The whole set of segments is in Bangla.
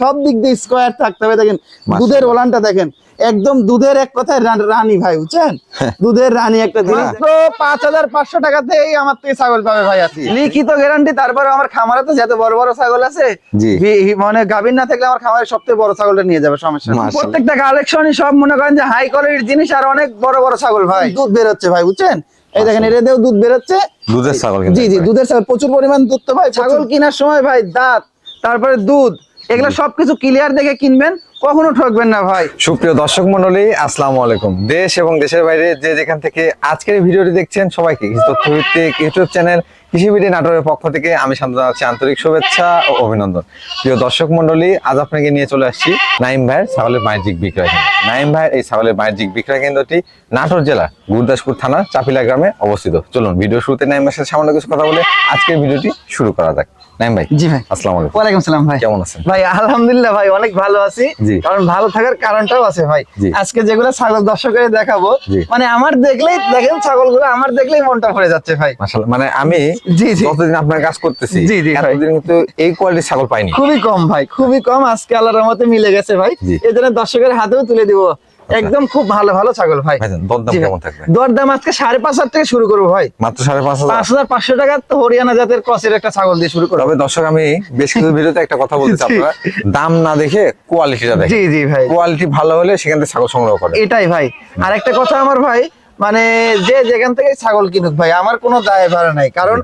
সব দিক দিয়ে স্কোয়ার থাকতে হবে। দেখেন দুধের ওলানটা দেখেন একদম দুধের এক কথায় রানী ভাই বুঝছেন? দুধের রানী একটা জিনিস। তো পাঁচ হাজার পাঁচশো টাকাতেই আমার থেকে ছাগল পাবে ভাই আছি। লিখিত গ্যারান্টি তারপরে আমার খামারে তো যত বড় বড় ছাগল আছে মানে গাভীর না থাকলে আমার খামারে সবথেকে বড় ছাগলটা নিয়ে যাবে সমস্যা প্রত্যেকটা কালেকশনই সব মনে করেন যে হাই কোয়ালিটির জিনিস আর অনেক বড় বড় ছাগল ভাই। দুধ বেরোচ্ছে ভাই বুঝছেন? এই দেখেন এটা দিয়েও দুধ বেরোচ্ছে দুধের ছাগল জি জি দুধের ছাগল প্রচুর পরিমাণ দুধ তো ভাই ছাগল কেনার সময় ভাই দাঁত তারপরে দুধ এগুলো সবকিছু ক্লিয়ার দেখে কিনবেন কখনো ঠকবেন না ভাই। সুপ্রিয় দর্শক মন্ডলী আসসালামু আলাইকুম। দেশ এবং দেশের বাইরে যে যেখান থেকে আজকের ভিডিওটি দেখছেন সবাইকে ইউটিউব চ্যানেল কৃষি ভিডি নাটোরের পক্ষ থেকে আমি শান্ত জানাচ্ছি আন্তরিক শুভেচ্ছা ও অভিনন্দন। প্রিয় দর্শক মন্ডলী আজ আপনাকে নিয়ে চলে আসছি নাইম ভাইয়ের ছাগলের বাণিজ্যিক বিক্রয় কেন্দ্র। নাইম ভাইয়ের এই ছাগলের বাণিজ্যিক বিক্রয় কেন্দ্রটি নাটোর জেলা গুরদাসপুর থানা চাপিলা গ্রামে অবস্থিত। চলুন ভিডিও শুরুতে নাইম ভাইয়ের সাথে সামান্য কিছু কথা বলে আজকের ভিডিওটি শুরু করা যাক। নাইম ভাই জি ভাই। আসসালামু আলাইকুম। ওয়ালাইকুম সালাম ভাই। কেমন আছেন? ভাই আলহামদুলিল্লাহ ভাই অনেক ভালো আছি। কারণ ভালো থাকার কারণটাও আছে ভাই। আজকে যেগুলো ছাগল দর্শকের দেখাবো মানে আমার দেখলেই দেখেন ছাগলগুলো আমার দেখলেই মনটা ভরে যাচ্ছে ভাই। মাশাআল্লাহ মানে আমি জি, জি। যতদিন আপনার কাজ করতেছি জি, জি। এতদিন কিন্তু এই কোয়ালিটির ছাগল পাইনি। খুবই কম ভাই খুবই কম। আজকে আল্লাহর রহমতে মিলে গেছে ভাই। এই জন্য দর্শকের হাতেও তুলে দিব। একদম খুব ভালো ভালো ছাগল ভাই। দরদাম কেমন থাকবে? দরদাম আজকে সাড়ে পাঁচ হাজার থেকে শুরু করব ভাই। মাত্র সাড়ে পাঁচ হাজার? পাঁচ হাজার পাঁচশো টাকা তো হরিয়ানা জাতের ক্রসের একটা ছাগল দিয়ে শুরু করব। তবে দর্শক আমি বেশ কিছু ভিডিওতে একটা কথা বলতে চাই। আপনারা। দাম না দেখে কোয়ালিটিটা দেখে জি জি ভাই। কোয়ালিটি ভালো হলে সেখান থেকে ছাগল সংগ্রহ করে এটাই ভাই। আর একটা কথা আমার ভাই মানে যে যেখান থেকে ছাগল কিনুক ভাই আমার কোনো দায় ভাড়া নাই। কারণ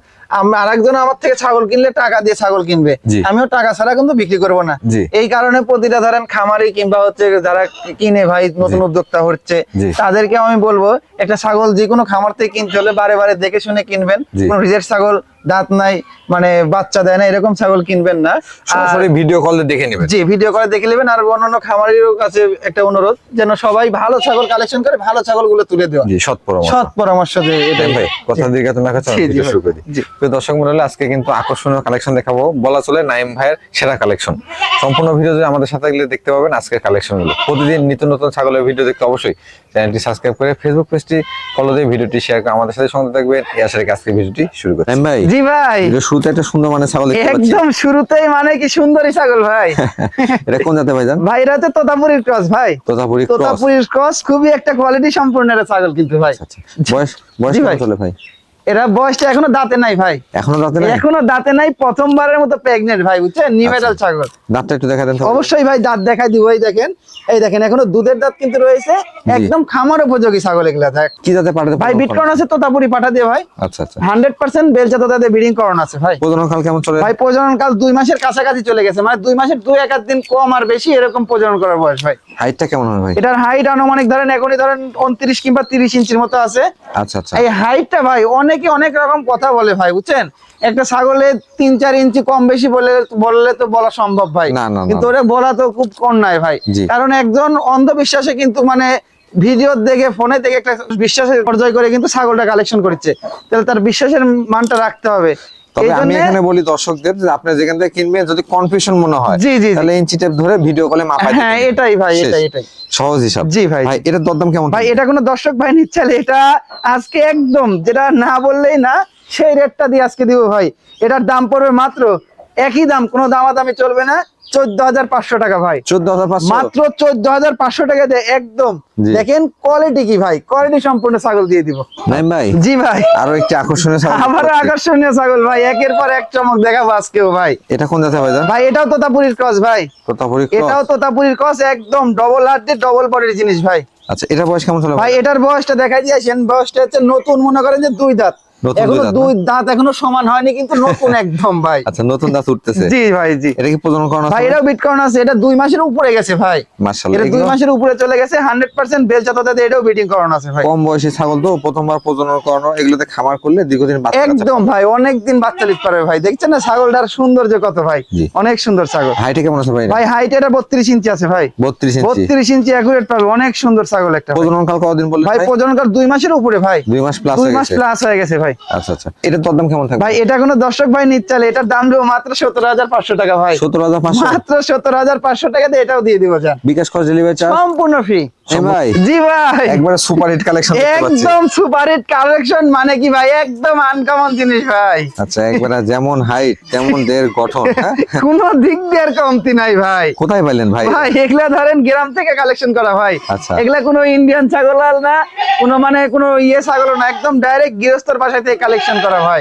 আরেকজন আমার থেকে ছাগল কিনলে টাকা দিয়ে ছাগল কিনবে। আমিও টাকা ছাড়া কিন্তু বিক্রি করব না। এই কারণে প্রতিটা ধরেন খামারি কিংবা হচ্ছে যারা কিনে ভাই নতুন উদ্যোক্তা হচ্ছে তাদেরকে আমি বলব একটা ছাগল যে কোনো খামার থেকে কিনতে হলে বারে বারে দেখে শুনে কিনবেন। কোন কোনো রিজেক্ট ছাগল দাঁত নাই মানে বাচ্চা দেয় না এরকম ছাগল কিনবেন না। সরাসরি ভিডিও কলে দেখে নেবেন। জি ভিডিও কলে দেখে নেবেন। আর অন্যান্য খামারির কাছে একটা অনুরোধ যেন সবাই ভালো ছাগল কালেকশন করে ভালো ছাগলগুলো তুলে দেওয়া। জি সৎ পরামর্শ। সৎ পরামর্শ দিয়ে এটাই। ভাই কথা দিকে তুমি এখন জি, জি শুরু করি। তো দর্শক মন্ডলী আজকে কিন্তু আকর্ষণীয় কালেকশন দেখাবো। বলা চলে নাইম ভাইয়ের সেরা কালেকশন সম্পূর্ণ ভিডিও যদি আমাদের সাথে গেলে দেখতে পাবেন আজকের কালেকশনগুলো প্রতিদিন নিত্য নতুন ছাগলের ভিডিও দেখতে অবশ্যই চ্যানেলটি সাবস্ক্রাইব করে ফেসবুক পেজটি ফলো দিয়ে ভিডিওটি শেয়ার করে আমাদের সাথে সঙ্গে থাকবেন। এই আশা রেখে আজকে ভিডিওটি শুরু করছি। ভাই জি ভাই। এটা শুরুতে একটা সুন্দর মানে ছাগল দেখতে পাচ্ছি। একদম শুরুতেই মানে কি সুন্দরী ছাগল ভাই। এটা কোন জাতে ভাইজান? ভাই এটা তো তোতাপুরির ক্রস ভাই। তোতাপুরি ক্রস। তোতাপুরির ক্রস খুবই একটা কোয়ালিটি সম্পূর্ণ একটা ছাগল কিন্তু ভাই। আচ্ছা বয়স বয়স কত ভাই। চলে ভাই? এরা বয়সটা এখনও দাঁতে নাই ভাই। এখনও দাঁতে নাই? এখনও দাঁতে নাই প্রথমবারের মতো প্রেগনেন্ট ভাই বুঝছেন? নিমেটাল আচ্ছা। ছাগল। দাঁতটা একটু দেখা দেন অবশ্যই ভাই দাঁত দেখাই দিব এই দেখেন। এই দেখেন এখনও দুধের দাঁত কিন্তু রয়েছে। একদম খামার উপযোগী ছাগল এগুলা দেখ কি জাতে পাঠাতে ভাই বিটকয়েন আছে তোতাপুরি পাঠা দিয়ে ভাই। আচ্ছা আচ্ছা। হান্ড্রেড পার্সেন্ট বেলচা তোতাদের ব্রিডিং করানো আছে ভাই। প্রজনন কাল কেমন চলে? ভাই প্রজনন কাল দুই মাসের কাছাকাছি চলে গেছে। মানে দুই মাসের দুই এক দিন কম আর বেশি এরকম প্রজনন করার বয়স ভাই। হাইটটা কেমন হবে ভাই? এটার হাইট আনুমানিক ধরেন এখনই ধরেন উনত্রিশ কিংবা তিরিশ ইঞ্চির মতো আছে। আচ্ছা আচ্ছা। এই হাইটটা ভাই অনেকে অনেক রকম কথা বলে ভাই বুঝছেন? একটা ছাগলের তিন চার ইঞ্চি কম বেশি বলে বললে তো বলা সম্ভব ভাই। কিন্তু ওরে বলা তো খুব কম নাই ভাই। কারণ একজন অন্ধবিশ্বাসে কিন্তু মানে ভিডিও দেখে ফোনে দেখে একটা বিশ্বাসের পর্যায় করে কিন্তু ছাগলটা কালেকশন করছে। তাহলে তার বিশ্বাসের মানটা রাখতে হবে। তবে আমি এখানে বলি দর্শকদের যে আপনি যেখান থেকে কিনবেন যদি কনফিউশন মনে হয় জি, জি, জি। তাহলে ইঞ্চি টেপ ধরে ভিডিও কলে মাপা হ্যাঁ এটাই ভাই এটাই এটাই। সহজ হিসাব। জি ভাই, ভাই এটা দরদাম কেমন ভাই এটা কোনো দর্শক ভাই নিচ্ছে এটা আজকে একদম যেটা না বললেই না সেই রেটটা দিয়ে আজকে দিব ভাই। এটার দাম পড়বে মাত্র একই দাম কোনো দামাদামি চলবে না। চোদ্দ হাজার পাঁচশো টাকা ভাই। চোদ্দ হাজার মাত্র চোদ্দ হাজার পাঁচশো টাকা দিয়ে একদম। দেখেন কোয়ালিটি কি ভাই? কোয়ালিটি সম্পূর্ণ ছাগল দিয়ে দিব। ভাই জি ভাই। আরও একটি আকর্ষণীয় ছাগল। আবার আকর্ষণীয় ছাগল ভাই। একের পর এক চমক দেখাবো আজকেও ভাই। এটা কোন ভাই ভাই এটাও তোতাপুরির ক্রস ভাই। তোতাপুরি এটাও ক্রস তোতাপুরির ক্রস একদম ডবল দিয়ে ডবল বডির জিনিস ভাই। আচ্ছা এটা বয়স কেমন চলে ভাই এটার বয়সটা দেখাই দিয়েছেন বয়সটা হচ্ছে নতুন মনে করেন যে দুই দাঁত। এখনও দুই দাঁত এখনও সমান হয়নি কিন্তু নতুন একদম ভাই। আচ্ছা নতুন দাঁত উঠতেছে। জি ভাই জি। এটা কি প্রজনন করানো ভাই এটাও বিটকয়েন আছে এটা দুই মাসের উপরে গেছে ভাই। মার্শাল্লাহ এটা দুই মাসের উপরে চলে গেছে হান্ড্রেড পার্সেন্ট বেলচা তোতাতে এটাও বিটিং করানো আছে ভাই। কম বয়সী ছাগল তো প্রথমবার প্রজনন করানো এগুলোতে খামার করলে দীর্ঘদিন বাচ্চা একদম ভাই অনেক দিন বাচ্চা পারবে ভাই। দেখছেন না ছাগলটার সৌন্দর্য কত ভাই? অনেক সুন্দর ছাগল। হাইটে কেমন আছে ভাই ভাই হাইট এটা বত্রিশ ইঞ্চি আছে ভাই। বত্রিশ ইঞ্চি। বত্রিশ ইঞ্চি অ্যাকুরেট পাবে অনেক সুন্দর ছাগল একটা। প্রজনন কাল কতদিন বললেন ভাই প্রজনন কাল দুই মাসের উপরে ভাই। দুই মাস প্লাস দুই মাস প্লাস হয়ে গেছে ভাই। ভাই? আচ্ছা আচ্ছা। দরদাম কেমন থাকবে? ভাই এটা কোনো দর্শক ভাই নিচ্ছে এটার দাম দেবো মাত্র সতেরো হাজার পাঁচশো টাকা ভাই। সতেরো হাজার পাঁচশো? মাত্র সতেরো হাজার পাঁচশো টাকাতে এটাও দিয়ে দিব বিকাশ খরচ ডেলিভারি চার্জ সম্পূর্ণ ফ্রি ভাই। জি ভাই। একবারে সুপার হিট কালেকশন একদম সুপার হিট কালেকশন মানে কি ভাই? একদম আনকমন জিনিস ভাই। আচ্ছা একবারে যেমন হাইট তেমন দের গঠন হ্যাঁ? কোনো দিক দিয়ে কমতি নাই ভাই। কোথায় পাইলেন ভাই? ভাই এগুলা ধরেন গ্রাম থেকে কালেকশন করা ভাই। আচ্ছা। এগুলা কোনো ইন্ডিয়ান ছাগল না কোনো মানে কোনো ইয়ে ছাগল না একদম ডাইরেক্ট গৃহস্থর বাসা থেকে কালেকশন করা ভাই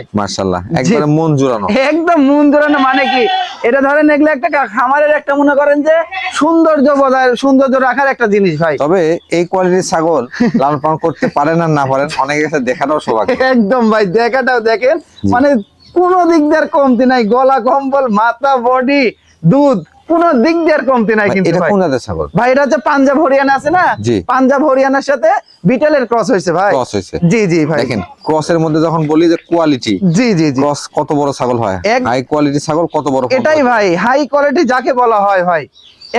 একবারে মন জুড়ানো। একদম মন জোড়ানো মানে কি? এটা ধরেন এগুলা একটা খামারের একটা মনে করেন যে সৌন্দর্য বজায় সৌন্দর্য রাখার একটা জিনিস ভাই। তবে এই কোয়ালিটির ছাগল লালন পালন করতে পারেন আর না পারেন অনেকের কাছে দেখাটাও সৌভাগ্য। একদম ভাই দেখাটাও দেখেন। মানে কোনো দিক দিয়ে কমতি নাই। গলা কম্বল মাথা বডি দুধ। কোনো দিক দিয়ে কমতি নাই কিন্তু এটা কোন জাতের ছাগল? ভাই এটা পাঞ্জাব হরিয়ানা আছে না? পাঞ্জাব হরিয়ানার সাথে বিটেলের ক্রস হয়েছে ভাই। ক্রস হয়েছে। জি জি ভাই। দেখেন ক্রসের মধ্যে যখন বলি যে কোয়ালিটি জি জি জি। ক্রস কত বড় ছাগল হয়? হাই কোয়ালিটি ছাগল কত বড় এটাই ভাই হাই কোয়ালিটি যাকে বলা হয় ভাই।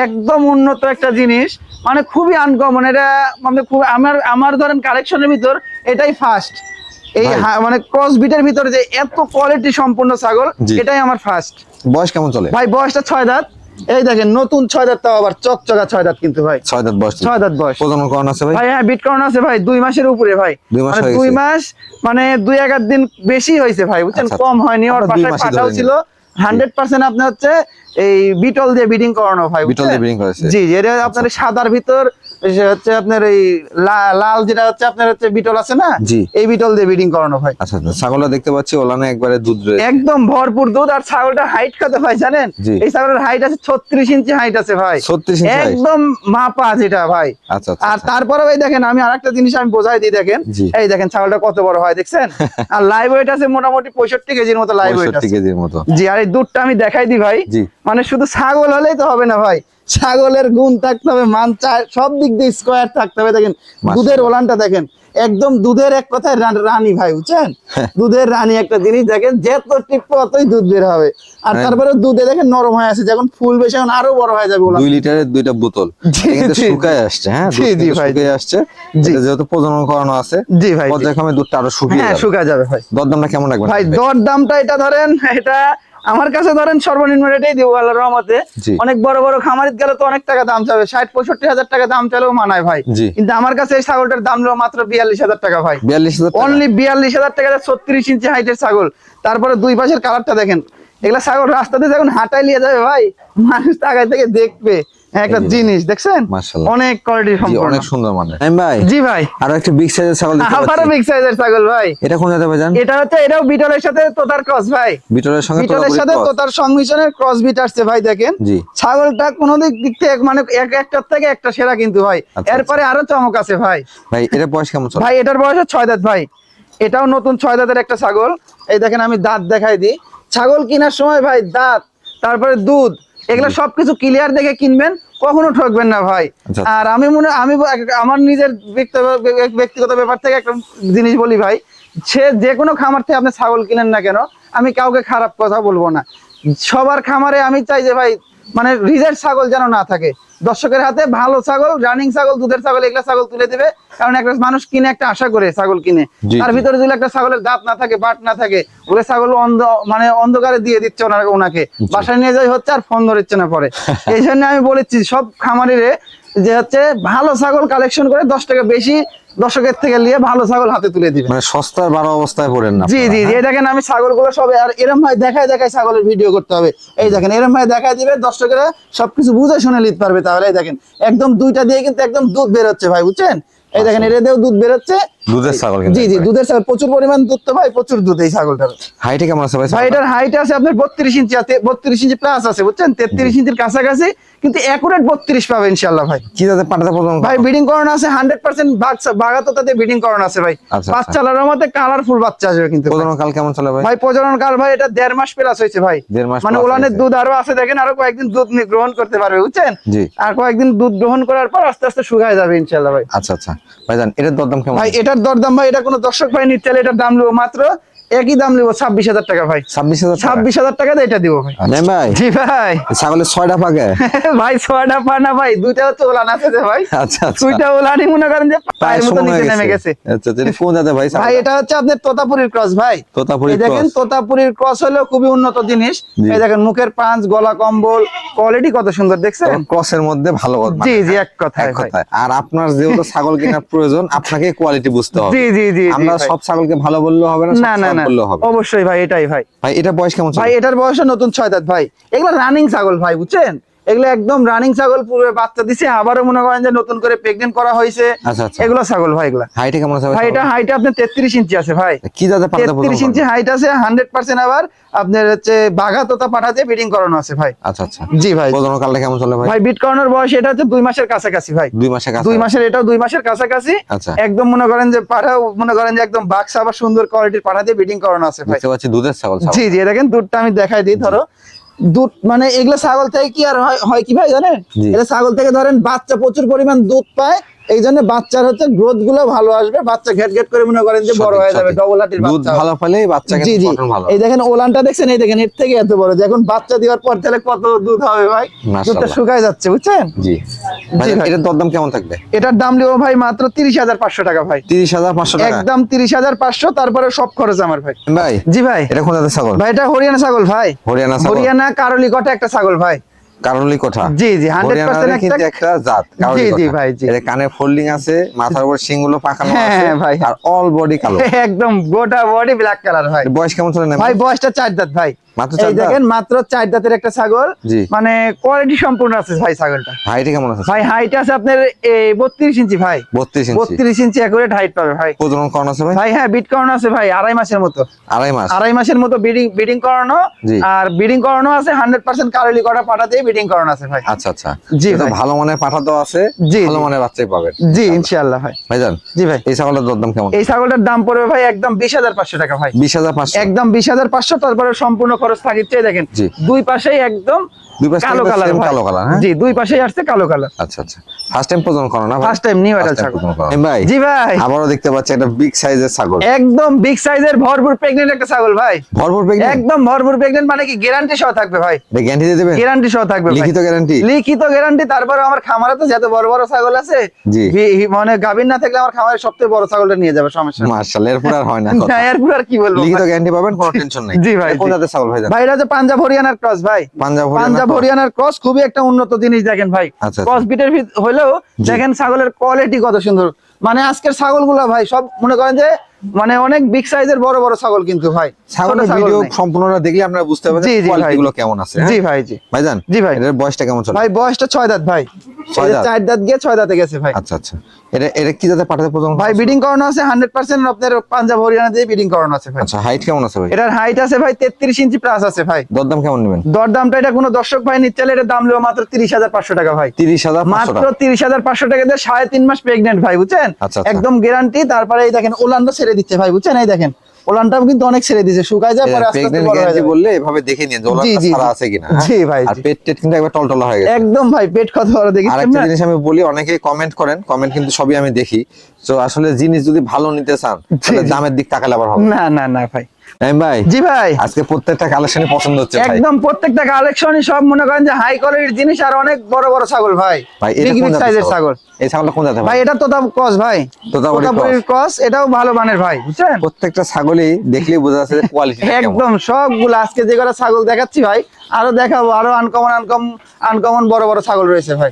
একদম উন্নত একটা জিনিস মানে খুবই আনকমন এটা মানে খুব আমার আমার ধরেন কালেকশনের ভিতর এটাই ফার্স্ট এই। মানে ক্রস বিটের ভিতরে যে এত কোয়ালিটি সম্পূর্ণ ছাগল এটাই আমার ফার্স্ট বয়স কেমন চলে? ভাই বয়সটা ছয় দাঁত। এই দেখেন নতুন ছয় দাঁত তাও আবার চকচকা ছয় দাঁত কিন্তু ভাই। ছয় দাঁত বয়স ছয় দাঁত বয়স। প্রজনন করান আছে ভাই? ভাই হ্যাঁ বিট করানো আছে ভাই দুই মাসের উপরে ভাই। দুই মাস মানে দুই মানে এগার দিন বেশি হয়েছে ভাই বুঝছেন? আচ্ছা, কম হয়নি ওর পাশে পাঠাও ছিল। হান্ড্রেড পার্সেন্ট আপনার হচ্ছে এই বিটল দিয়ে বিডিং করানো ভাই বিটল দিয়ে বিডিং করেছে। জি এটা আপনার সাদার ভিতর হচ্ছে আপনার এই লাল যেটা হচ্ছে আপনার হচ্ছে বিটল আছে না? জি। এই বিটল দিয়ে বিডিং করানো ভাই আচ্ছা আচ্ছা ছাগলটা দেখতে পাচ্ছি ওলানে একবারে দুধ একদম ভরপুর দুধ আর হাইট কত ভাই জানেন? এই ছাগলের হাইট আছে ছত্রিশ ইঞ্চি হাইট আছে ভাই। 36 ইঞ্চি height? একদম মাপা যেটা ভাই। আচ্ছা আচ্ছা আর। তারপরে ভাই দেখেন আমি আরেকটা জিনিস আমি বোঝাই দিই দেখেন। এই দেখেন ছাগলটা কত বড় হয় দেখছেন? আর লাইভ ওয়েট আছে মোটামুটি পঁয়ষট্টি কেজির মতো লাইভ ওয়েট আছে। কেজির মতো। জি আর এই দুধটা আমি দেখাই দিই ভাই। মানে শুধু ছাগল হলেই তো হবে না ভাই। ছাগলের গুণ থাকতে হবে মান সব দিক দিয়ে স্কোয়ার থাকতে হবে। দেখেন দুধের ওলানটা দেখেন একদম দুধের এক কথায় রানী ভাই বুঝছেন? দুধের রানী একটা জিনিস দেখেন যত টিপো অতই দুধ বের হবে। আর হ্যাঁ। তারপরে দুধে দেখেন নরম হয়ে আছে যখন ফুল বেশি এখন আরও বড় হয়ে যাবে দুই লিটারের দুইটা বোতল। শুকায় আসছে হ্যাঁ? জি, জি, ভাই, শুকিয়ে আসছে। যেহেতু প্রজনন করানো আছে জি ভাই পর্যায়ক্রমে দুধটা আরও শুকিয়ে হ্যাঁ যাবে। শুকা যাবে ভাই। দরদামটা কেমন রাখবেন? ভাই দর দামটা এটা ধরেন এটা আমার কাছে ধরেন সর্বনিম্ন রেটেই দিব আল্লাহর রহমতে। অনেক বড় বড় খামারিত গেলে তো অনেক টাকা দাম চাবে। ষাট পঁয়ষট্টি হাজার টাকা দাম চাইলেও মানায় ভাই। কিন্তু আমার কাছে এই ছাগলটার দাম হলো মাত্র বিয়াল্লিশ হাজার টাকা ভাই। বিয়াল্লিশ? অনলি বিয়াল্লিশ হাজার টাকা ছত্রিশ ইঞ্চি হাইটের ছাগল। তারপরে দুই পাশের কালারটা দেখেন। এগুলা ছাগল রাস্তাতে যখন হাঁটাই নিয়ে যাবে ভাই মানুষ তাকায় থেকে দেখবে। একটা জিনিস দেখছেন? অনেক কোয়ালিটি জি, অনেক সুন্দর মানে। ভাই জি ভাই। আরও একটা বিগ সাইজের ছাগল দেখতে বিগ সাইজের ছাগল ভাই। এটা কোন জাতে ভাইজান এটা হচ্ছে এটাও বিটলের সাথে তোতার ক্রস ভাই। বিটলের সঙ্গে বিটলের সাথে cross। তোতার সংমিশ্রণের ক্রস বিট আসছে ভাই দেখেন। জি। ছাগলটা কোন দিক দিক থেকে মানে এক একটার থেকে একটা সেরা কিন্তু ভাই। আচ্ছা, এরপরে আরও চমক আছে ভাই। ভাই এটা বয়স কেমন ভাই এটার বয়স হচ্ছে ছয় দাঁত ভাই। এটাও নতুন ছয় দাঁতের একটা ছাগল। এই দেখেন আমি দাঁত দেখাই দিই। ছাগল কেনার সময় ভাই দাঁত তারপরে দুধ এগুলো সবকিছু ক্লিয়ার দেখে কিনবেন কখনো ঠকবেন না ভাই। আচ্ছা। আর আমি মনে আমি আমার নিজের ব্যক্তি- ব্যক্তিগত ব্যাপার থেকে একটা জিনিস বলি ভাই সে যে কোনো খামার থেকে আপনি ছাগল কিনেন না কেন আমি কাউকে খারাপ কথা বলব না। সবার খামারে আমি চাই যে ভাই মানে রিজের ছাগল যেন না থাকে। দর্শকের হাতে ভালো ছাগল রানিং ছাগল দুধের ছাগল এগুলা ছাগল তুলে দিবে। কারণ একটা মানুষ কিনে একটা আশা করে ছাগল কিনে। তার ভিতরে যদি একটা ছাগলের দাঁত না থাকে বাট না থাকে ওগুলো ছাগল অন্ধ মানে অন্ধকারে দিয়ে দিচ্ছে ওনাকে। ওনাকে বাসায় নিয়ে যাই হচ্ছে আর ফোন ধরছে না পরে। এই জন্য আমি বলেছি সব খামারিরে যে হচ্ছে ভালো ছাগল কালেকশন করে দশ টাকা বেশি দর্শকের থেকে নিয়ে ভালো ছাগল হাতে তুলে দিবে। মানে সস্তার বারো অবস্থায় পড়েন না জি জি জি হ্যাঁ? এই দেখেন আমি ছাগলগুলো সব আর এরম ভাই দেখায় দেখায় ছাগলের ভিডিও করতে হবে। এই দেখেন এরম ভাই দেখায় দিবে দর্শকেরা সবকিছু বুঝে শুনে নিতে পারবে তাহলে এই দেখেন। একদম দুইটা দিয়ে কিন্তু একদম দুধ বের হচ্ছে ভাই বুঝছেন? এই দেখেন এটা দিয়েও দুধ বেরোচ্ছে দুধের ছাগল জি জি দুধের ছাগল। প্রচুর পরিমাণ দুধ তো ভাই প্রচুর দুধ এই ছাগলটার। হাইটে কেমন আছে ভাই ভাই এটার হাইট আছে আপনার বত্রিশ ইঞ্চি আছে বত্রিশ ইঞ্চি প্লাস আছে বুঝছেন? তেত্রিশ ইঞ্চির কাছাকাছি কিন্তু বত্রিশ পাবে ইনশাল্লাহ ভাই। কি যাতে পাঠাতে প্রজনন ভাই ব্রিডিং করানো আছে হান্ড্রেড পার্সেন্ট বাঘা তো তাতে ব্রিডিং করানো আছে ভাই। আচ্ছা। বাচ্চালার মধ্যে কালারফুল বাচ্চা আসবে কিন্তু প্রজনন কাল কেমন চলে ভাই? ভাই প্রজনন কাল ভাই এটা দেড় মাস প্লাস হয়েছে ভাই। দেড় মাস মানে ওলানের দুধ আরও আছে দেখেন আরও কয়েকদিন দুধ গ্রহণ করতে পারবে বুঝছেন? আর কয়েকদিন দুধ গ্রহণ করার পর আস্তে আস্তে শুকায় যাবে ইনশাল্লাহ ভাই। আচ্ছা আচ্ছা। ভাইজান এটার দরদাম কেমন? ভাই এটার দরদাম ভাই এটা কোনো দর্শক ভাই নিচ্ছে এটার দাম নেব মাত্র একই দাম নেব ছাব্বিশ হাজার টাকা ভাই। ছাব্বিশ হাজার ছাব্বিশ হাজার টাকা এটা দিব ভাই। ভাই। জি ভাই। ছাগলের ছয়টা পাকে ভাই ছয়টা পানা ভাই দুইটা হচ্ছে ওলান আছে যে ভাই। আচ্ছা আচ্ছা। দুইটা মনে করেন যে পায়ের মতো নিচে নেমে গেছে। আচ্ছা আচ্ছা, এটা কোন জাতের ভাই ভাই এটা হচ্ছে আপনার তোতাপুরির ক্রস ভাই। তোতাপুরি দেখেন। তোতাপুরির ক্রস হলো খুবই উন্নত জিনিস। এই দেখেন মুখের পাঁচ গলা কম্বল কোয়ালিটি কত সুন্দর দেখছেন? ক্রসের মধ্যে ভালো কথা জি জি এক কথায় এক কথায়। আর আপনার যেহেতু ছাগল কেনার প্রয়োজন আপনাকে কোয়ালিটি বুঝতে হবে। জি জি জি জি আমরা সব ছাগলকে ভালো বললেও হবে না না অবশ্যই ভাই এটাই ভাই। ভাই এটা বয়স কেমন ভাই এটার বয়স নতুন ছয় দাঁত ভাই। এগুলো রানিং ছাগল ভাই বুঝছেন? এগুলো একদম রানিং ছাগল পুরো বাচ্চা দিছে আবারও মনে করেন যে নতুন করে প্রেগনেন্ট করা হয়েছে। আচ্ছা আচ্ছা। এগুলো ছাগল ভাই এগুলা। হাইটে কেমন আছে ভাই এটা হাইট আপনার তেত্রিশ ইঞ্চি আছে ভাই। কি পাতা তেত্রিশ ইঞ্চি হাইট আছে হান্ড্রেড পার্সেন্ট আবার আপনার হচ্ছে বাঘা তোতা পাঠাতে ব্রিডিং করানো আছে ভাই। আচ্ছা আচ্ছা। জি ভাই। প্রজনন কালটা কেমন চলে ভাই? ভাই বিট করানোর বয়স এটা হচ্ছে দুই মাসের কাছাকাছি ভাই। দুই মাসে কাছে দুই মাসের এটাও দুই মাসের কাছাকাছি। আচ্ছা। একদম মনে করেন যে পাঠাও মনে করেন যে একদম বাক্স আবার সুন্দর কোয়ালিটির পাঠাতে ব্রিডিং করানো আছে ভাই। দেখতে পাচ্ছি দুধের ছাগল ছাগল। জি জি দেখেন দুধটা আমি দেখাই দিই ধরো। দুধ মানে এগুলো ছাগল থেকে কি আর হয় হয় কি ভাই জানেন? এগুলো এটা ছাগল থেকে ধরেন বাচ্চা প্রচুর পরিমাণ দুধ পায় এই জন্য বাচ্চার হচ্ছে গ্রোথগুলো ভালো আসবে। বাচ্চা ঘেট ঘেট করে মনে করেন যে বড় হয়ে যাবে ডবল হাটির দুধ বাচ্চা। ভালো পেলে বাচ্চা জি জি। এই দেখেন ওলানটা দেখছেন? এই দেখেন এর থেকে এত বড়। যে এখন বাচ্চা দেওয়ার পর তাহলে কত দুধ হবে ভাই? দুধটা শুকায় যাচ্ছে বুঝছেন? জি। ভাই। এটার দরদাম কেমন থাকবে? এটার দাম লিও ভাই মাত্র তিরিশ হাজার পাঁচশো টাকা ভাই। তিরিশ হাজার পাঁচশো টাকা? একদম তিরিশ হাজার পাঁচশো তারপরে সব খরচ আমার ভাই। ভাই জি ভাই। এটা কোন জাতের ছাগল? ভাই এটা হরিয়ানা ছাগল ভাই। হরিয়ানা ছাগল। হরিয়ানা কারলি কটা একটা ছাগল ভাই। কারলি কথা। জি জি হান্ড্রেড হরিয়ানার পার্সেন্ট কিন্তু একটা জাত জি, জি, ভাই, জি। এর কানে ফোল্ডিং আছে মাথার উপর শিংগুলো পাকানো হ্যাঁ, আছে ভাই। আর অল বডি কালো। একদম গোটা বডি ব্ল্যাক কালার ভাই। বয়স কেমন চলে না ভাই বয়সটা চার দাঁত ভাই। এই দেখেন মাত্র চার দাঁতের একটা ছাগল। জি। মানে কোয়ালিটি সম্পূর্ণ আছে ভাই ছাগলটা। হাইটে কেমন আছে? ভাই হাইট আছে আপনার বত্রিশ ইঞ্চি ভাই। বত্রিশ ইঞ্চি। বত্রিশ ইঞ্চি একুরেট হাইট পাবে ভাই। প্রজনন করানো আছে ভাই? ভাই হ্যাঁ বিট করানো আছে ভাই আড়াই মাসের মতো। আড়াই মাস? আড়াই মাসের মতো বিডিং বিডিং করানো। জি। আর বিডিং করানো আছে হান্ড্রেড পার্সেন্ট কারলি কটা পাটা দিয়ে বিডিং করানো আছে ভাই। আচ্ছা আচ্ছা। জি ভালো মানের পাঠা তো আছে জি, ভালো মানের বাচ্চাই পাবেন জি ইনশাআল্লাহ। ভাই। ভাইজান জি ভাই। এই ছাগলের দরদাম কেমন? এই ছাগলটার দাম পড়বে ভাই একদম বিশ হাজার পাঁচশো টাকা ভাই। বিশ হাজার পাঁচশো? একদম বিশ হাজার পাঁচশো তারপরে সম্পূর্ণ খরচ থাকিচ্ছে দেখেন দুই পাশেই একদম দুই পাশে কালো কালার কালো কালার হ্যাঁ? জি দুই পাশেই আসছে কালো কালার। আচ্ছা আচ্ছা। ফার্স্ট টাইম প্রজনন করো না ভাই? ফার্স্ট টাইম নিউ First ছাগল। প্রজনন করা। এম ভাই জি ভাই। আবারও দেখতে পাচ্ছি একটা বিগ সাইজের ছাগল। একদম বিগ সাইজের ভরপুর প্রেগনেন্ট একটা ছাগল ভাই। ভরপুর প্রেগনেন্ট একদম ভরপুর প্রেগনেন্ট মানে কি গ্যারান্টি সহ থাকবে ভাই। গ্যারান্টি দিয়ে দেবেন? গ্যারান্টি সহ থাকবে লিখিত গ্যারান্টি লিখিত গ্যারান্টি তারপরে আমার খামারে তো যত বড় বড় ছাগল আছে মানে গাভীর না থাকলে আমার সবথেকে বড় ছাগলটা নিয়ে যাবে সমস্যা। এরপর আর হয় না এরপর আর কি বলব লিখিত গ্যারান্টি পাবেন কোনো টেনশন নাই। জি ভাই, এটা কোন জাতের ছাগল ভাই ভাই এটা হচ্ছে পাঞ্জাব হরিয়ানার ক্রস ভাই। পাঞ্জাব। হরিয়ানার ক্রস খুবই একটা উন্নত জিনিস দেখেন ভাই। আচ্ছা, আচ্ছা। ক্রস বিটের হলেও দেখেন ছাগলের কোয়ালিটি কত সুন্দর। মানে আজকের ছাগল ভাই সব মনে করেন যে মানে অনেক বিগ সাইজের বড় বড় ছাগল কিন্তু ভাই। ছাগলের ছাগল ভিডিও সম্পূর্ণটা দেখলে আপনারা বুঝতে পারবেন জি, জি, ভাই। কোয়ালিটি গুলো কেমন আছে জি ভাই জি। ভাইজান জি ভাই। এটার বয়সটা কেমন চলে? ভাই বয়সটা ছয় দাঁত ভাই। ছয় এই যে দাঁত? চার দাঁত গিয়ে ছয় দাঁতে গেছে ভাই। আচ্ছা আচ্ছা। এটা এটা কি জাতের পাঠাতে প্রজনন ভাই বিডিং করানো আছে হান্ড্রেড পার্সেন্ট আপনার পাঞ্জাব হরিয়ানা দিয়ে বিডিং করানো আছে ভাই। আচ্ছা হাইট কেমন আছে ভাই? এটার হাইট আছে ভাই তেত্রিশ ইঞ্চি প্লাস আছে ভাই। দরদাম কেমন নেবেন? দর দামটা এটা কোনো দর্শক ভাই নিচ্ছে এটার দাম নেবে মাত্র তিরিশ হাজার পাঁচশো টাকা ভাই। তিরিশ হাজার পাঁচশো মাত্র টাকা। তিরিশ হাজার পাঁচশো টাকা দিয়ে সাড়ে তিন মাস প্রেগনেন্ট ভাই বুঝছেন? আচ্ছা, আচ্ছা। একদম গ্যারান্টি তারপরে এই দেখেন ওলানটা ছেড়ে দিচ্ছে ভাই বুঝছেন? এই দেখেন ওলানটাও কিন্তু অনেক ছেড়ে শুকায় যায় পরে আস্তে আস্তে বড় হয়ে যায় বললে এভাবে দেখে নিন যে ওলানটা সারা আছে কিনা হ্যাঁ? জি ভাই, আর পেট টেট কিন্তু একবার টলটলা হয়ে গেছে। একদম ভাই পেট কত বড় দেখি। আর একটা জিনিস আমি বলি অনেকে কমেন্ট করেন কমেন্ট কিন্তু সবই আমি দেখি। তো আসলে জিনিস যদি ভালো নিতে চান তাহলে দামের দিক তাকালে আবার হবে। না না না ভাই। ভাই? জি ভাই। আজকে প্রত্যেকটা কালেকশনই পছন্দ হচ্ছে একদম প্রত্যেকটা কালেকশনই সব মনে করেন যে হাই কোয়ালিটির জিনিস আর অনেক বড় বড় ছাগল ভাই। ভাই এটা বিগ কোন সাইজের ছাগল। এই ছাগলটা কোন জাতের ভাই ভাই এটা তোতা ক্রস ভাই। তোতাপুরি ক্রস। এটাও ভালো মানের ভাই বুঝছেন? প্রত্যেকটা ছাগলই দেখলেই বোঝা যাচ্ছে কোয়ালিটি একদম সবগুলো আজকে যে কটা ছাগল দেখাচ্ছি ভাই আরও দেখাবো আরও আনকমন আনকম আনকমন বড় বড় ছাগল রয়েছে ভাই।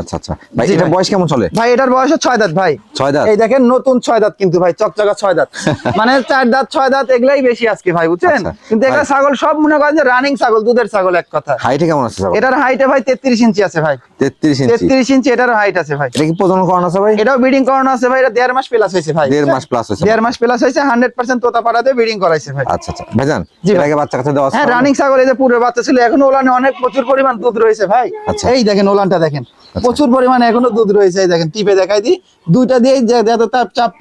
আচ্ছা আচ্ছা। ভাই এটা বয়স কেমন চলে? ভাই এটার বয়স ছয় দাঁত ভাই। ছয় দাঁত? এই দেখেন নতুন ছয় দাঁত কিন্তু ভাই চকচকা ছয় দাঁত। মানে চার দাঁত ছয় দাঁত এগুলাই বেশি আজকে ভাই বুঝছেন? আচ্ছা। কিন্তু এগুলা ছাগল সব মনে করেন যে রানিং ছাগল দুধের ছাগল এক কথা। হাইটে কেমন আছে এটার হাইটে ভাই তেত্রিশ ইঞ্চি আছে ভাই। তেত্রিশ ইঞ্চি। তেত্রিশ ইঞ্চি এটার হাইট আছে ভাই। এটা কি প্রজনন করানো আছে ভাই? এটাও ব্রিডিং করানো আছে ভাই এটা দেড় মাস প্লাস হয়েছে ভাই। দেড় মাস প্লাস হয়েছে। দেড় মাস প্লাস হয়েছে হান্ড্রেড পার্সেন্ট তোতা পাড়াতে ব্রিডিং করাইছে ভাই। আচ্ছা আচ্ছা। ভাইজান। বাচ্চা কাছে দেওয়া হ্যাঁ রানিং ছাগল এই যে পুরো বাচ্চা ছিল এখন ওলানে অনেক প্রচুর পরিমাণ দুধ রয়েছে ভাই। আচ্ছা। এই দেখেন ওলানটা দেখেন। প্রচুর পরিমাণে এখনও দুধ রয়েছে দেখেন, টিপে দেখাই দিই। দুইটা দিয়ে যত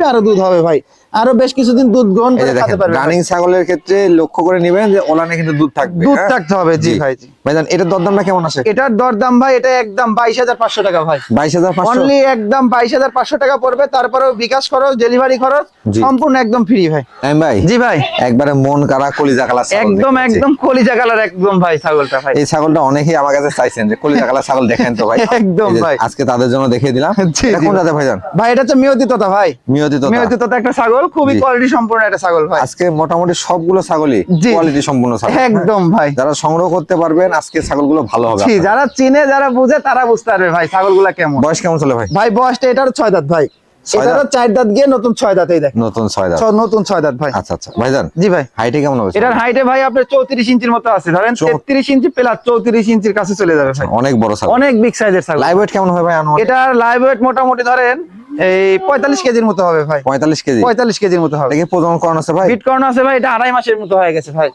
আরও দুধ হবে ভাই। আরও বেশ কিছুদিন দুধ গ্রহণ করে খেতে দেখেন পারবে রানিং ছাগলের ক্ষেত্রে লক্ষ্য করে নেবেন যে ওলানে কিন্তু দুধ থাকবে দুধ হ্যাঁ? থাকতে হবে জি ভাই জি। ভাইজান এটার দরদামটা কেমন আছে? এটার দরদাম ভাই এটা একদম বাইশ হাজার পাঁচশো টাকা ভাই। বাইশ হাজার পাঁচশো? অনলি একদম বাইশ হাজার পাঁচশো টাকা পড়বে তারপরেও বিকাশ খরচ ডেলিভারি খরচ সম্পূর্ণ একদম ফ্রি ভাই। এম ভাই। জি ভাই। একবারে মন কারা কলিজা কালা ছাগল একদম একদম কলিজা কালার একদম ভাই ছাগলটা ভাই। এই ছাগলটা অনেকেই আমার কাছে চাইছেন যে কলিজা কালা ছাগল দেখেন তো ভাই। একদম ভাই। আজকে তাদের জন্য দেখিয়ে দিলাম। এটা কোন ভাই। জাতের ভাইজান? ভাই এটা হচ্ছে মিয়তি তোতা ভাই। মিয়তি তো মিয়তি তোতা একটা ছাগল খুবই কোয়ালিটি সম্পূর্ণ একটা ছাগল ভাই। আজকে মোটামুটি সবগুলো ছাগলই কোয়ালিটি সম্পূর্ণ ছাগল। একদম ভাই। যারা সংগ্রহ করতে পারবেন আজকে ছাগলগুলো ভালো হবে জি যারা চিনে যারা বুঝে তারা বুঝতে পারবে ভাই ছাগলগুলা কেমন। বয়স কেমন চলে ভাই? ভাই বয়সটা এটারও ছয় দাঁত ভাই। এটারও চার দাঁত গিয়ে নতুন ছয় দাঁতেই দেখ নতুন ছয় দাঁত। নতুন ছয় দাঁত ভাই। আচ্ছা আচ্ছা। ভাইজান জি ভাই। হাইটে কেমন হবে? এটার হাইটে ভাই আপনার চৌত্রিশ ইঞ্চির মতো আছে। ধরেন চৌ- তেত্রিশ ইঞ্চি প্লাস চৌত্রিশ ইঞ্চির কাছে চলে যাবে ভাই। অনেক বড় ছাগল। অনেক বিগ সাইজের ছাগল। লাইভ ওয়েট কেমন হবে ভাই? আনুমানিক এটার লাইভ ওয়েট মোটামুটি ধরেন এই পঁয়তাল্লিশ কেজির মতো হবে ভাই। পঁয়তাল্লিশ কেজি? পঁয়তাল্লিশ কেজির মতো হবে। দেখে প্রজনন করানো আছে ভাই? বিট করানো আছে ভাই এটা আড়াই মাসের মতো হয়ে গেছে ভাই।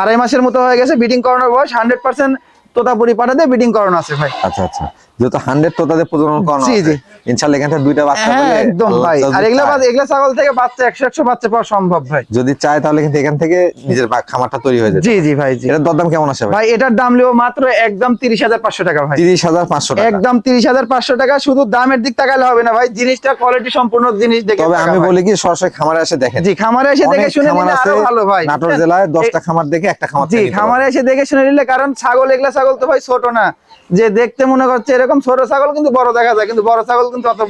আড়াই মাসের মতো হয়ে গেছে বিডিং করানোর বয়স হান্ড্রেড পার্সেন্ট তোতাপুরি পাঠাতে বিডিং করানো আছে ভাই। আচ্ছা আচ্ছা। যেহেতু হান্ড্রেড তোতাদের প্রজনন করানো জি, জি। ইনশাল্লাহ এখান থেকে দুইটা বাচ্চা হ্যাঁ পেলে একদম ভাই। আর এগুলা বাদ- এগুলা ছাগল থেকে বাচ্চা একশো একশো বাচ্চা পাওয়া সম্ভব ভাই। যদি চায় তাহলে কিন্তু এখান থেকে নিজের খামারটা তৈরি হয়ে যাবে জি জি ভাই জি। এটার দরদাম কেমন আছে ভাই? ভাই এটার দাম লিও মাত্র একদম তিরিশ হাজার পাঁচশো টাকা ভাই। তিরিশ হাজার পাঁচশো টাকা। একদম তিরিশ হাজার পাঁচশো টাকা শুধু দামের দিক তাকালে হবে না ভাই। জিনিসটা কোয়ালিটি সম্পূর্ণ জিনিস দেখে তবে আমি বলি কি সরাসরি খামারে এসে দেখেন। জি খামারে এসে দেখে শুনে নিলে আরও ভালো ভাই। নাটোর জেলায় দশটা খামার দেখে একটা খামার জি খামারে এসে দেখে শুনে নিলে কারণ ছাগল এগুলা ছাগল তো ভাই ছোট না। যে দেখতে মনে করছে এরকম ছোট ছাগল কিন্তু বড় দেখা যায় কিন্তু বড় ছাগল কিন্তু অত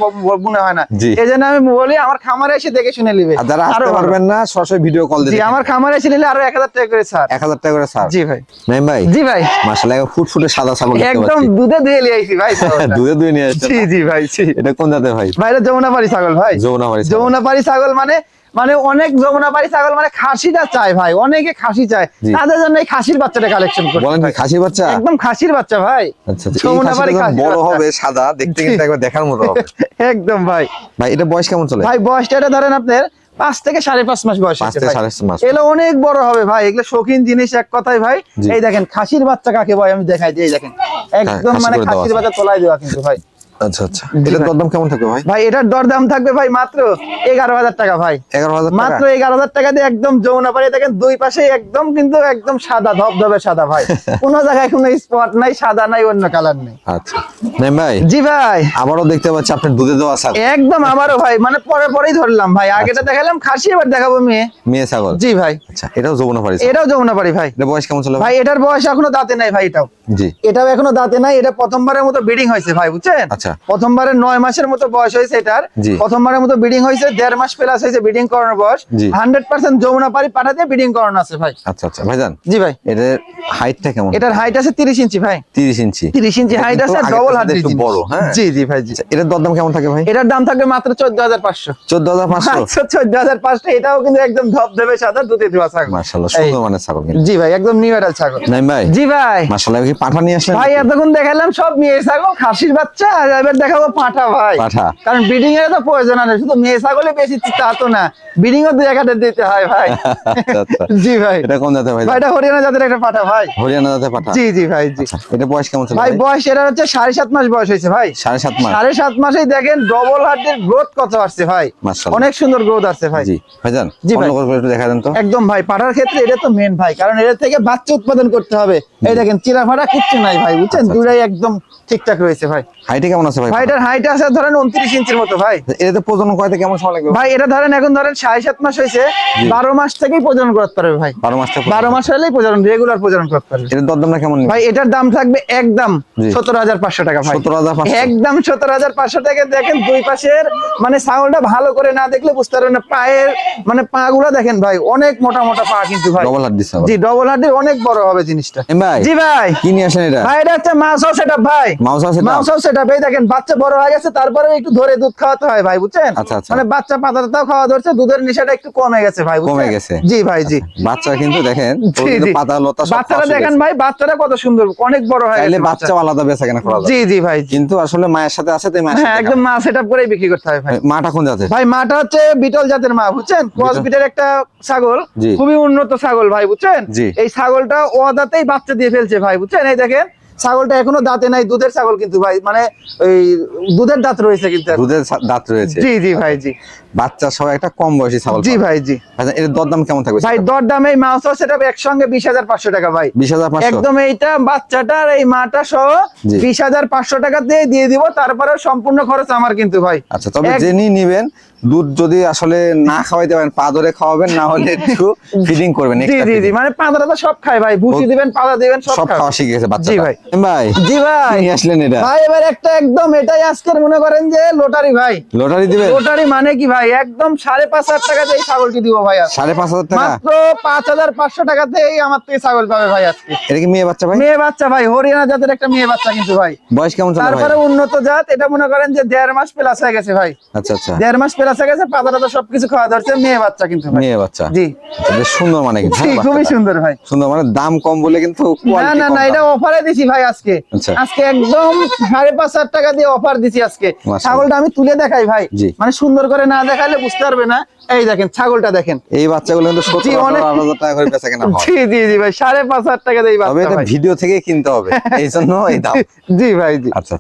মনে হয় না। এই জন্য আমি বলি আমার খামারে এসে দেখে শুনে নিবে। যারা আসতে পারবেন না সরাসরি ভিডিও কল দিয়ে আমার খামারে এসে নিলে আরও এক হাজার টাকা করে ছাড়। এক হাজার টাকা করে স্যার জি ভাই। নাইম ভাই জি ভাই। মাসাল্লাহ ফুটফুটে সাদা ছাগল একদম দুধে দিয়ে লিয়ে আইছি ভাই দুধে দুধে নিয়ে আসছে জি জি ভাই জি। এটা কোন জাতের ভাই? ভাই এটা যমুনাপাড়ি ছাগল ভাই। যমুনাবাড়ি ছাগল। যমুনাপাড়ি ছাগল মানে মানে অনেক যমুনাপাড়ি ছাগল মানে খাসিটা চায় ভাই অনেকে খাসি চায়। তাদের জন্য এই খাসির বাচ্চাটা কালেকশন করে বলেন কি খাসি বাচ্চা? একদম খাসির বাচ্চা ভাই। আচ্ছা আচ্ছা যমুনাপাড়ি খাসিটা বড় হবে সাদা দেখতে কিন্তু একবার দেখার মতো হবে। একদম ভাই। ভাই এটা বয়স কেমন চলে? ভাই বয়সটা এটা ধরেন আপনার পাঁচ থেকে সাড়ে পাঁচ মাস বয়স ভাই। এগুলো অনেক বড় হবে ভাই এগুলো শৌখিন জিনিস এক কথায় ভাই। এই দেখেন খাসির বাচ্চা কাকে ভাই আমি দেখাই দিই দেখেন। একদম মানে খাসির বাচ্চা তোলাই দেওয়া কিন্তু ভাই। আচ্ছা আচ্ছা। এটার দরদাম কেমন থাকবে ভাই? ভাই এটার দরদাম থাকবে ভাই মাত্র এগারো হাজার টাকা ভাই। এগারো হাজার মাত্র এগারো হাজার টাকা দিয়ে একদম যমুনা পাড়ি দেখেন দুই পাশে একদম কিন্তু একদম সাদা ধবধবে সাদা ভাই। কোনো জায়গায় কোনো স্পট নাই সাদা নাই অন্য কালার নেই। আচ্ছা। ভাই জি ভাই। আবারও দেখতে পাচ্ছি আপনার দুধে দেওয়া ছাগল। একদম আমারও ভাই মানে পরে পরেই ধরলাম ভাই। আগেটা দেখালাম খাসি এবার দেখাবো মেয়ে। মেয়ে ছাগল? জি ভাই। আচ্ছা এটাও যমুনা পাড়ি এটাও যমুনা পাড়ি ভাই। এটা বয়স কেমন চলে ভাই ভাই এটার বয়স এখনও দাঁতে নাই ভাই এটাও। জি। এটাও এখনও দাঁতে নাই এটা প্রথমবারের মতো ব্রিডিং হয়েছে ভাই বুঝছেন? আচ্ছা। প্রথমবারের নয় মাসের মতো বয়স হয়েছে এটার। প্রথমবারের মতো ব্রিডিং হয়েছে দেড় মাস প্লাস হয়েছে ব্রিডিং করানোর বয়স। হান্ড্রেড পার্সেন্ট যমুনা পাড়ি ব্রিডিং করানো আছে ভাই। আচ্ছা আচ্ছা। ভাইজান জি ভাই। এটার হাইটটা কেমন? এটার হাইট আছে তিরিশ ইঞ্চি ভাই। তিরিশ ইঞ্চি। তিরিশ ইঞ্চি হাইট আছে ডবল হাইট একটু বড়, হ্যাঁ? জি জি ভাই জি। এটার দরদাম কেমন থাকে ভাই? এটার দাম থাকবে মাত্র চোদ্দ হাজার পাঁচশো। চোদ্দ হাজার পাঁচশো? আচ্ছা চোদ্দ হাজার পাঁচশো এটাও কিন্তু একদম ধপ ধবধবে সাদা দেওয়া ছাগল। সুন্দর ছাগল জি ভাই একদম নিউ এডাল ছাগল। নাইম ভাই জি ভাই। কি পাঠা নিয়ে আসলেন ভাই এতক্ষণ দেখালাম সব মেয়ে ছাগল খাসির বাচ্চা আর এবার দেখাবো পাঠা ভাই। পাঠা। কারণ ব্রিডিং এর তো প্রয়োজন আছে শুধু মেয়ে ছাগলে বেশি তা তো না। ব্রিডিং ও দুই দিতে হয় ভাই। আচ্ছা, আচ্ছা। জি ভাই। এটা কোন জাতের ভাই? এটা হরিয়ানা জাতের একটা পাঠা ভাই। হরিয়ানা জাতের পাঠা? জি জি ভাই জি। আচ্ছা এটা বয়স কেমন চলে ভাই বয়স এটা হচ্ছে সাড়ে সাত মাস বয়স হয়েছে ভাই। সাড়ে সাত মাস। সাড়ে সাত মাসেই দেখেন ডবল হার্টের গ্রোথ কত আসছে ভাই। অনেক সুন্দর গ্রোথ আসছে ভাই। জি ভাইজান জি ভাই। একটু দেখা দেন তো? একদম ভাই পাঠার ক্ষেত্রে এটা তো মেন ভাই কারণ এটা থেকে বাচ্চা উৎপাদন করতে হবে। এই দেখেন চিরা ফাটা কিচ্ছু নাই ভাই বুঝছেন? দুটাই একদম ঠিকঠাক রয়েছে ভাই। হাইটে কেমন আছে ভাই? হাইট আছে ধরেন উনত্রিশ ইঞ্চির মতো ভাই। এটাতে প্রজনন করাতে কেমন সময় লাগবে? ভাই এটা ধরেন এখন ধরেন মাস হয়েছে বারো মাস থেকেই প্রজনন করতে পারবে ভাই। বারো মাস থেকে বারো মাস হলেই প্রজনন রেগুলার প্রজনন করতে পারবে। দরদামটা কেমন ভাই এটার দাম থাকবে একদম জি। সতেরো হাজার পাঁচশো টাকা ভাই। সতেরো হাজার পাঁচশো। একদম সতেরো হাজার পাঁচশো টাকা। দেখেন দুই পাশের মানে ছাগলটা ভালো করে না দেখলে বুঝতে পারবেন না পায়ের মানে পা গুলা দেখেন ভাই অনেক মোটা মোটা পা কিন্তু ভাই। ডবল দিচ্ছে আবার। জি ডবল হার্ডি অনেক বড় হবে জিনিসটা। জি ভাই। কি নিয়ে আসেন এটা? ভাই এটা হচ্ছে মাউসাও সেটআপ ভাই। মাউসাও setup? মাউসাও সেটআপ এই দেখেন বাচ্চা বড় হয়ে গেছে তারপরে একটু ধরে দুধ খাওয়াতে হয় ভাই বুঝছেন? আচ্ছা, আচ্ছা। মানে বাচ্চা পাতা টাতাও খাওয়া ধরছে দুধের নেশাটা একটু কমে গেছে ভাই কমে গেছে। জি ভাই জি। বাচ্চা কিন্তু দেখেন। পাতা লতা বাচ্চারা দেখেন ভাই বাচ্চারা কত সুন্দর অনেক বড় হয়ে গেছে বাচ্চা। আলাদা বেচা কেনা করা জি জি ভাই। কিন্তু আসলে মায়ের সাথে আছে তাই হ্যাঁ একদম মা সেটআপ করেই বিক্রি করতে হবে ভাই। মাটা কোন জাতের? ভাই মাটা হচ্ছে বিটল জাতের মা বুঝছেন? ক্রস বিটের একটা ছাগল খুবই উন্নত ছাগল ভাই বুঝছেন? এই ছাগলটা ওয়াদাতেই বাচ্চা দিয়ে ফেলছে ভাই বুঝছেন? এই দেখেন ছাগলটা এখনও দাঁতে নাই দুধের ছাগল কিন্তু ভাই মানে ওই দুধের দাঁত রয়েছে কিন্তু দুধের দাঁত রয়েছে। জি জি ভাই জি। বাচ্চা সহ একটা কম বয়সী ছাগল জি ভাই জি। আচ্ছা এর দরদাম কেমন থাকবে ভাই দর দামে এই মাছ সেটা একসঙ্গে বিশ হাজার পাঁচশো টাকা ভাই। বিশ হাজার একদম এইটা বাচ্চাটার এই মাটা সহ। বিশ হাজার পাঁচশো টাকা দিয়ে দিয়ে দিব তারপরে সম্পূর্ণ খরচ আমার কিন্তু ভাই। আচ্ছা তবে যিনি নিবেন দুধ যদি আসলে না খাওয়াইতে পারেন পা ধরে খাওয়াবেন না হলে একটু ফিডিং করবেন জি জি জি মানে পাঁদরা তো সব খায় ভাই ভুসি দিবেন পাতা দিবেন সব খাওয়া শিখে গেছে বাচ্চা জি ভাই। ভাই জি ভাই। নিয়ে আসলেন এটা। ভাই এবার একটা একদম এটাই আজকের মনে করেন যে লোটারি ভাই। লটারি দিবেন? লোটারি মানে কি ভাই? একদম সাড়ে পাঁচ হাজার টাকাতে এই ছাগলটি দিব ভাই আজকে। সাড়ে পাঁচ হাজার টাকা? মাত্র পাঁচ হাজার পাঁচশো টাকাতে এই আমার থেকে ছাগল পাবে ভাই আজকে। এটা কি মেয়ে বাচ্চা ভাই? মেয়ে বাচ্চা ভাই হরিয়ানা জাতের একটা মেয়ে বাচ্চা কিন্তু ভাই। বয়স কেমন তারপরে উন্নত জাত এটা মনে করেন যে দেড় মাস প্লাস হয়ে গেছে ভাই। আচ্ছা আচ্ছা। দেড় মাস প্লাস হয়ে গেছে পাতাটা তো সবকিছু খাওয়া ধরছে মেয়ে বাচ্চা কিন্তু মেয়ে বাচ্চা। জি। বেশ সুন্দর মানে কিন্তু, খুবই সুন্দর ভাই। সুন্দর মানে দাম কম বলে কিন্তু না না না এটা অফারে দিছি ভাই আজকে। আচ্ছা। আজকে একদম সাড়ে পাঁচ হাজার টাকা দিয়ে অফার দিছি আজকে। ছাগলটা আমি তুলে দেখাই ভাই। মানে সুন্দর করে না দেখালে বুঝতে পারবে না। এই দেখেন ছাগলটা দেখেন। এই বাচ্চাগুলো কিন্তু জি, অনেক- হাজার টাকা করে বেচা কেনা জি জি জি ভাই সাড়ে পাঁচ হাজার টাকা দিয়ে এই বাচ্চা ভিডিও থেকে কিনতে হবে। এই জন্য এই দাম। জি ভাই জি। আচ্ছা।